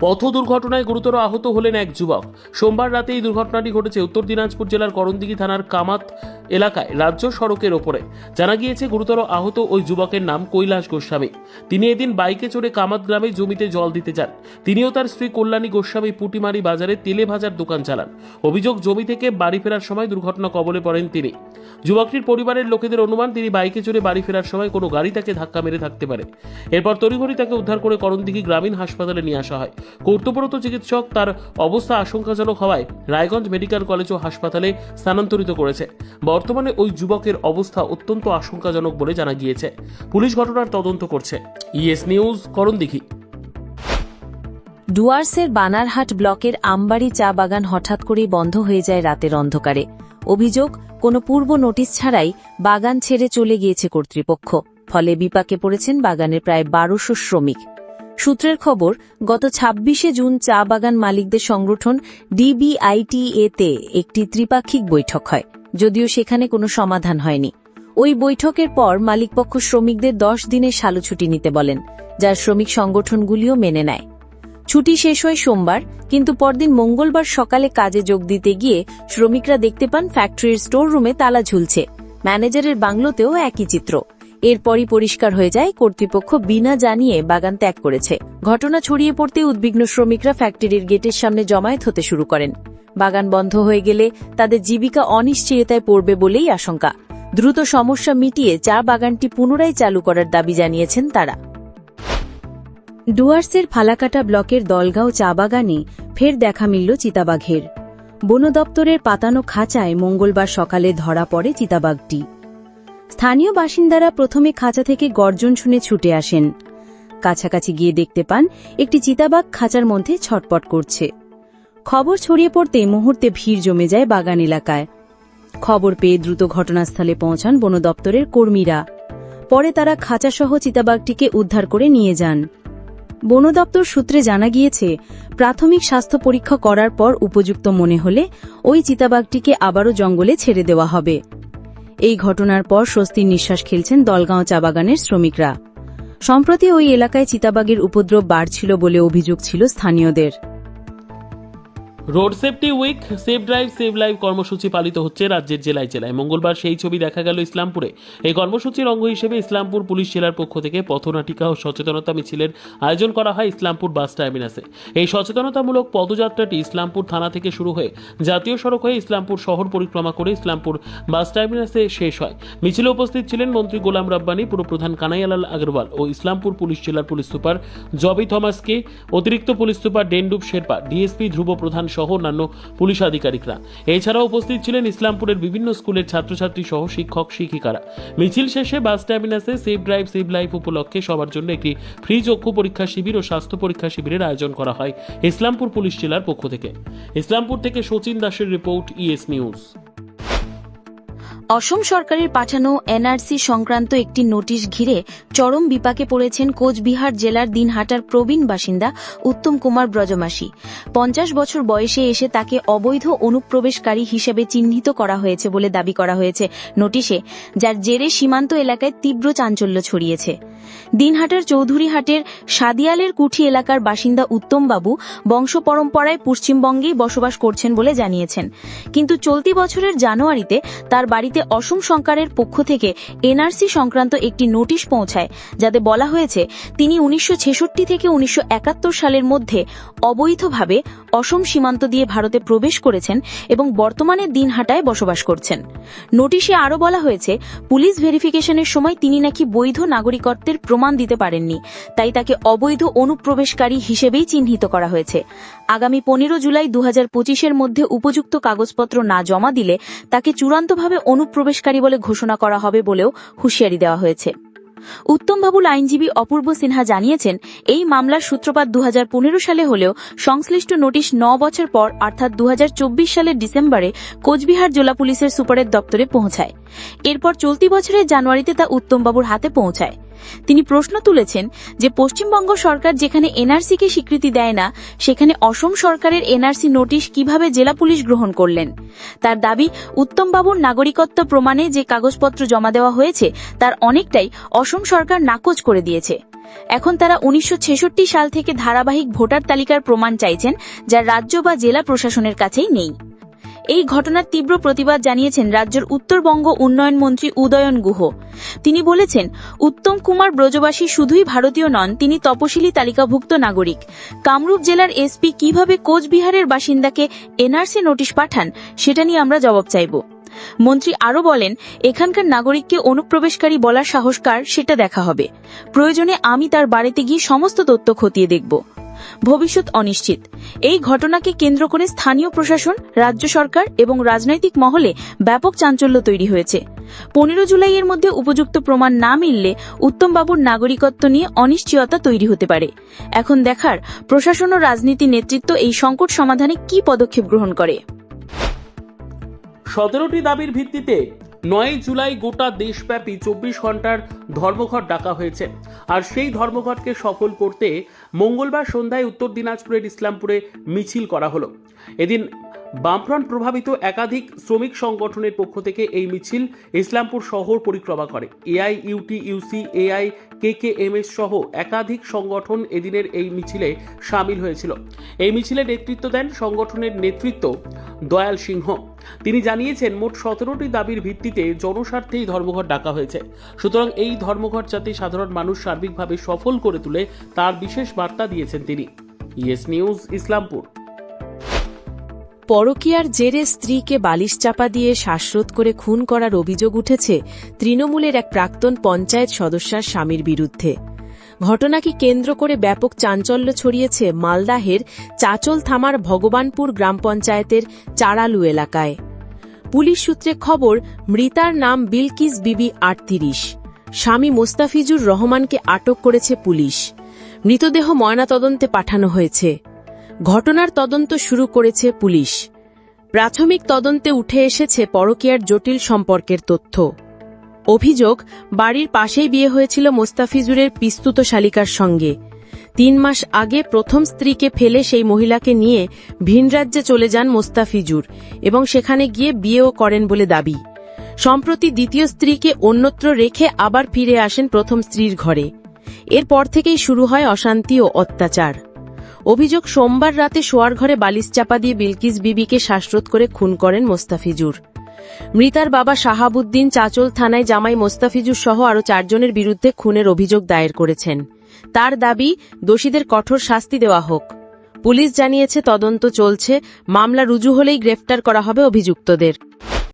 পথ দুর্ঘটনায় গুরুতর আহত হলেন এক যুবক। সোমবার রাতে এই দুর্ঘটনাটি ঘটেছে উত্তর দিনাজপুর জেলার করণদিঘি থানার কামাত এলাকায় রাজ্য সড়কের ওপরে। জানা গিয়েছে, গুরুতর আহত ওই যুবকের নাম কৈলাস গোস্বামী। তিনি এদিন বাইকে চড়ে কামাত গ্রামে জমিতে জল দিতে যান। তিনিও তার স্ত্রী কল্যাণী গোস্বামী পুটিমারি বাজারে তেলে ভাজার দোকান চালান। অভিযোগ, জমি থেকে বাড়ি ফেরার সময় দুর্ঘটনা কবলে পড়েন তিনি। যুবকটির পরিবারের লোকেদের অনুমান, তিনি বাইকে চড়ে বাড়ি ফেরার সময় কোনো গাড়ি তাকে ধাক্কা মেরে থাকতে পারে। এরপর তড়িঘড়ি তাকে উদ্ধার করে করণদিঘি গ্রামীণ হাসপাতালে নিয়ে আসা হয়। কর্তব্যরত চিকিৎসক তার অবস্থা আশঙ্কাজনক হওয়ায় রায়গঞ্জ মেডিকেল কলেজ ও হাসপাতালে স্থানান্তরিত করেছে। বর্তমানে ওই যুবকের অবস্থা অত্যন্ত আশঙ্কাজনক বলে জানা গিয়েছে। পুলিশ ঘটনার তদন্ত করছে। ইএস নিউজ করণ করণদিঘি। ডুয়ার্সের বানারহাট ব্লকের আমবাড়ি চা বাগান হঠাৎ করেই বন্ধ হয়ে যায় রাতের অন্ধকারে। অভিযোগ, কোনো পূর্ব নোটিশ ছাড়াই বাগান ছেড়ে চলে গিয়েছে কর্তৃপক্ষ। ফলে বিপাকে পড়েছেন বাগানের প্রায় বারোশো শ্রমিক। সূত্রের খবর, গত ছাব্বিশে জুন চা বাগান মালিকদের সংগঠন ডিবিআইটিএ তে একটি ত্রিপাক্ষিক বৈঠক হয়। যদিও সেখানে কোনো সমাধান হয়নি। ওই বৈঠকের পর মালিকপক্ষ শ্রমিকদের দশ দিনের সালুছুটি নিতে বলেন, যা শ্রমিক সংগঠনগুলিও মেনে নেয়। ছুটি শেষ হয় সোমবার, কিন্তু পরদিন মঙ্গলবার সকালে কাজে যোগ দিতে গিয়ে শ্রমিকরা দেখতে পান ফ্যাক্টরির স্টোর রুমে তালা ঝুলছে। ম্যানেজারের বাংলোতেও একই চিত্র। এরপরই পরিষ্কার হয়ে যায়, কর্তৃপক্ষ বিনা জানিয়ে বাগান ত্যাগ করেছে। ঘটনা ছড়িয়ে পড়তে উদ্বিগ্ন শ্রমিকরা ফ্যাক্টরির গেটের সামনে জমায়েত হতে শুরু করেন। বাগান বন্ধ হয়ে গেলে তাদের জীবিকা অনিশ্চয়তায় পড়বে বলেই আশঙ্কা। দ্রুত সমস্যা মিটিয়ে চা বাগানটি পুনরায় চালু করার দাবি জানিয়েছেন তারা। ডুয়ার্সের ফালাকাটা ব্লকের দলগাঁও চা বাগানে ফের দেখা মিলল চিতাবাঘের। বন দপ্তরের পাতানো খাঁচায় মঙ্গলবার সকালে ধরা পড়ে চিতাবাঘটি। স্থানীয় বাসিন্দারা প্রথমে খাঁচা থেকে গর্জন শুনে ছুটে আসেন। কাছাকাছি গিয়ে দেখতে পান একটি চিতাবাঘ খাঁচার মধ্যে ছটপট করছে। খবর ছড়িয়ে পড়তে মুহূর্তে ভিড় জমে যায় বাগান এলাকায়। খবর পেয়ে দ্রুত ঘটনাস্থলে পৌঁছান বন দপ্তরের কর্মীরা। পরে তারা খাঁচাসহ চিতাবাঘটিকে উদ্ধার করে নিয়ে যান। বন দপ্তর সূত্রে জানা গিয়েছে, প্রাথমিক স্বাস্থ্য পরীক্ষা করার পর উপযুক্ত মনে হলে ওই চিতাবাঘটিকে আবারও জঙ্গলে ছেড়ে দেওয়া হবে। এই ঘটনার পর স্বস্তির নিঃশ্বাস খেলছেন দলগাঁও চা বাগানের শ্রমিকরা। সম্প্রতি ওই এলাকায় চিতাবাঘের উপদ্রব বাড়ছিল বলে অভিযোগ ছিল স্থানীয়দের। Road safety week safe drive save live কর্মসূচি পালিত হচ্ছে রাজ্যের জেলায় জেলায়। মঙ্গলবার সেই ছবি দেখা গেল ইসলামপুরে। এই কর্মসূচির অঙ্গ হিসেবে ইসলামপুর পুলিশ জেলার পক্ষ থেকে পথনাটিকা ও সচেতনতা মিছিলের আয়োজন করা হয় ইসলামপুর বাস টার্মিনাসে। এই সচেতনতামূলক পদযাত্রাটি ইসলামপুর থানা থেকে শুরু হয়ে জাতীয় সড়ক হয়ে ইসলামপুর শহর পরিক্রমা করে ইসলামপুর বাস টার্মিনাসে শেষ হয়। মিছিলে উপস্থিত ছিলেন মন্ত্রী গোলাম রাব্বানি, পুরপ্রধান কানাইয়ালাল আগরওয়াল ও ইসলামপুর পুলিশ জেলার পুলিশ সুপার জবি থমাসকে, অতিরিক্ত police super Dendup Sherpa, DSP Dhruba Pradhan সহ অন্যান্য পুলিশ আধিকারিকরা। এছাড়াও উপস্থিত ছিলেন ইসলামপুরের বিভিন্ন স্কুলের ছাত্রছাত্রী সহ শিক্ষক, শিক্ষিকারা। মিছিল শেষে বাস টার্মিনাসে সেভ ড্রাইভ, সেভ লাইফ উপলক্ষে সবার জন্য একটি ফ্রি চক্ষু পরীক্ষা শিবির ও স্বাস্থ্য পরীক্ষা শিবিরের আয়োজন করা হয় ইসলামপুর পুলিশ জেলার পক্ষ থেকে। ইসলামপুর থেকে সচিন দাসের রিপোর্ট, ইএস নিউজ। অসম সরকারের পাঠানো এনআরসি সংক্রান্ত একটি নোটিশ ঘিরে চরম বিপাকে পড়েছেন কোচবিহার জেলার দিনহাটার প্রবীণ বাসিন্দা উত্তম কুমার ব্রজমাসী। পঞ্চাশ বছর বয়সে এসে তাকে অবৈধ অনুপ্রবেশকারী হিসেবে চিহ্নিত করা হয়েছে বলে দাবি করা হয়েছে নোটিশে, যার জেরে সীমান্ত এলাকায় তীব্র চাঞ্চল্য ছড়িয়েছে। দিনহাটার চৌধুরীহাটের সাদিয়ালের কুঠি এলাকার বাসিন্দা উত্তমবাবু বংশ পরম্পরায় পশ্চিমবঙ্গেই বসবাস করছেন বলে জানিয়েছেন। কিন্তু চলতি বছরের জানুয়ারিতে তার বাড়িতে অসম সরকারের পক্ষ থেকে এনআরসি সংক্রান্ত একটি নোটিশ পৌঁছায়, যাতে বলা হয়েছে তিনি উনিশশো ছেষট্টি থেকে উনিশশো একাত্তর সালের মধ্যে অবৈধভাবে অসম সীমান্ত দিয়ে ভারতে প্রবেশ করেছেন এবং বর্তমানে দিনহাটায় বসবাস করছেন। নোটিশে আরও বলা হয়েছে, পুলিশ ভেরিফিকেশনের সময় তিনি নাকি বৈধ নাগরিকত্বের প্রমাণ দিতে পারেননি। তাই তাকে অবৈধ অনুপ্রবেশকারী হিসেবেই চিহ্নিত করা হয়েছে। আগামী পনেরো জুলাই দু পঁচিশের মধ্যে উপযুক্ত কাগজপত্র না জমা দিলে তাকে চূড়ান্তভাবে অনুপ্রবেশকারী বলে ঘোষণা করা হবে বলেও হুঁশিয়ারি দেওয়া হয়েছে। উত্তমবাবুর আইনজীবী অপূর্ব সিনহা জানিয়েছেন, এই মামলার সূত্রপাত দু হাজার পনেরো সালে হলেও সংশ্লিষ্ট নোটিশ ন বছর পর, অর্থাৎ দু হাজার চব্বিশ সালের ডিসেম্বরে কোচবিহার জেলা পুলিশের সুপারের দপ্তরে পৌঁছায়। এরপর চলতি বছরের জানুয়ারিতে তা উত্তমবাবুর হাতে পৌঁছায়। তিনি প্রশ্ন তুলেছেন যে পশ্চিমবঙ্গ সরকার যেখানে এনআরসিকে স্বীকৃতি দেয় না, সেখানে অসম সরকারের এনআরসি নোটিশ কীভাবে জেলা পুলিশ গ্রহণ করলেন? তার দাবি, উত্তমবাবুর নাগরিকত্ব প্রমাণে যে কাগজপত্র জমা দেওয়া হয়েছে, তার অনেকটাই অসম সরকার নাকচ করে দিয়েছে। এখন তারা উনিশশো ছেষট্টি সাল থেকে ধারাবাহিক ভোটার তালিকার প্রমাণ চাইছেন, যা রাজ্য বা জেলা প্রশাসনের কাছেই নেই। এই ঘটনার তীব্র প্রতিবাদ জানিয়েছেন রাজ্যের উত্তরবঙ্গ উন্নয়ন মন্ত্রী উদয়ন গুহ। তিনি বলেছেন, উত্তম কুমার ব্রজবাসী শুধুই ভারতীয় নন, তিনি তপশিলি তালিকাভুক্ত নাগরিক। কামরূপ জেলার এসপি কীভাবে কোচবিহারের বাসিন্দাকে এনআরসি নোটিশ পাঠান, সেটা নিয়ে আমরা জবাব চাইব। মন্ত্রী আরও বলেন, এখানকার নাগরিককে অনুপ্রবেশকারী বলার সাহস কার, সেটা দেখা হবে। প্রয়োজনে আমি তার বাড়িতে গিয়ে সমস্ত তথ্য খতিয়ে দেখব। ভবিষ্যৎ অনিশ্চিত। এই ঘটনাকে কেন্দ্র করে স্থানীয় প্রশাসন, রাজ্য সরকার এবং রাজনৈতিক মহলে ব্যাপক চাঞ্চল্য তৈরি হয়েছে। পনেরো জুলাইয়ের মধ্যে উপযুক্ত প্রমাণ না মিললে উত্তমবাবুর নাগরিকত্ব নিয়ে অনিশ্চয়তা তৈরি হতে পারে। এখন দেখার প্রশাসন ও রাজনীতি নেতৃত্ব এই সংকট সমাধানে কি পদক্ষেপ গ্রহণ করে। সতেরোটি দাবির ভিত্তিতে নয় জুলাই গোটা দেশব্যাপী চব্বিশ ঘণ্টার ধর্মঘট ডাকা হয়েছে। আর সেই ধর্মঘটকে সফল করতে মঙ্গলবার সন্ধ্যায় উত্তর দিনাজপুরের ইসলামপুরে মিছিল করা হলো। এদিন বামফ্রন্ট প্রভাবিত একাধিক শ্রমিক সংগঠনের পক্ষ থেকে এই মিছিল ইসলামপুর শহর পরিক্রমা করে। AI UT UC AI K K M S সহ একাধিক সংগঠন এদিনের এই মিছিলে সামিল হয়েছিল। এই মিছিলে নেতৃত্ব দেন সংগঠনের নেতৃত্ব দয়াল সিংহ। তিনি জানিয়েছেন, মোট সতেরোটি দাবির ভিত্তিতে জনস্বার্থেই ধর্মঘট ডাকা হয়েছে। সুতরাং এই ধর্মঘট যাতে সাধারণ মানুষ সার্বিকভাবে সফল করে তুলে, তার বিশেষ বার্তা দিয়েছেন তিনি। Yes News, Islampur. পরকীয়ার জেরে স্ত্রীকে বালিশ চাপা দিয়ে শ্বাসরোধ করে খুন করার অভিযোগ উঠেছে তৃণমূলের এক প্রাক্তন পঞ্চায়েত সদস্যার স্বামীর বিরুদ্ধে। ঘটনাকে কেন্দ্র করে ব্যাপক চাঞ্চল্য ছড়িয়েছে মালদাহের চাচল থামার ভগবানপুর গ্রাম পঞ্চায়েতের চারালু এলাকায়। পুলিশ সূত্রে খবর, মৃতার নাম বিলকিস বিবি আটত্রিশ। স্বামী মোস্তাফিজুর রহমানকে আটক করেছে পুলিশ। মৃতদেহ ময়নাতদন্তে পাঠানো হয়েছে। ঘটনার তদন্ত শুরু করেছে পুলিশ। প্রাথমিক তদন্তে উঠে এসেছে পরকীয়ার জটিল সম্পর্কের তথ্য। অভিযোগ, বাড়ির পাশেই বিয়ে হয়েছিল মোস্তাফিজুরের পিস্তুত শালিকার সঙ্গে। তিন মাস আগে প্রথম স্ত্রীকে ফেলে সেই মহিলাকে নিয়ে ভিন রাজ্যে চলে যান মোস্তাফিজুর এবং সেখানে গিয়ে বিয়েও করেন বলে দাবি। সম্প্রতি দ্বিতীয় স্ত্রীকে অন্যত্র রেখে আবার ফিরে আসেন প্রথম স্ত্রীর ঘরে। এরপর থেকেই শুরু হয় অশান্তি ও অত্যাচার। অভিযোগ, সোমবার রাতে শোয়ার ঘরে বালিশ চাপা দিয়ে বিলকিস বিবিকে শ্বাসরোধ করে খুন করেন মোস্তাফিজুর। মৃতার বাবা শাহাবুদ্দিন চাচল থানায় জামাই মোস্তাফিজুর সহ আরও চারজনের বিরুদ্ধে খুনের অভিযোগ দায়ের করেছেন। তার দাবি, দোষীদের কঠোর শাস্তি দেওয়া হোক। পুলিশ জানিয়েছে, তদন্ত চলছে। মামলা রুজু হলেই গ্রেফতার করা হবে অভিযুক্তদের।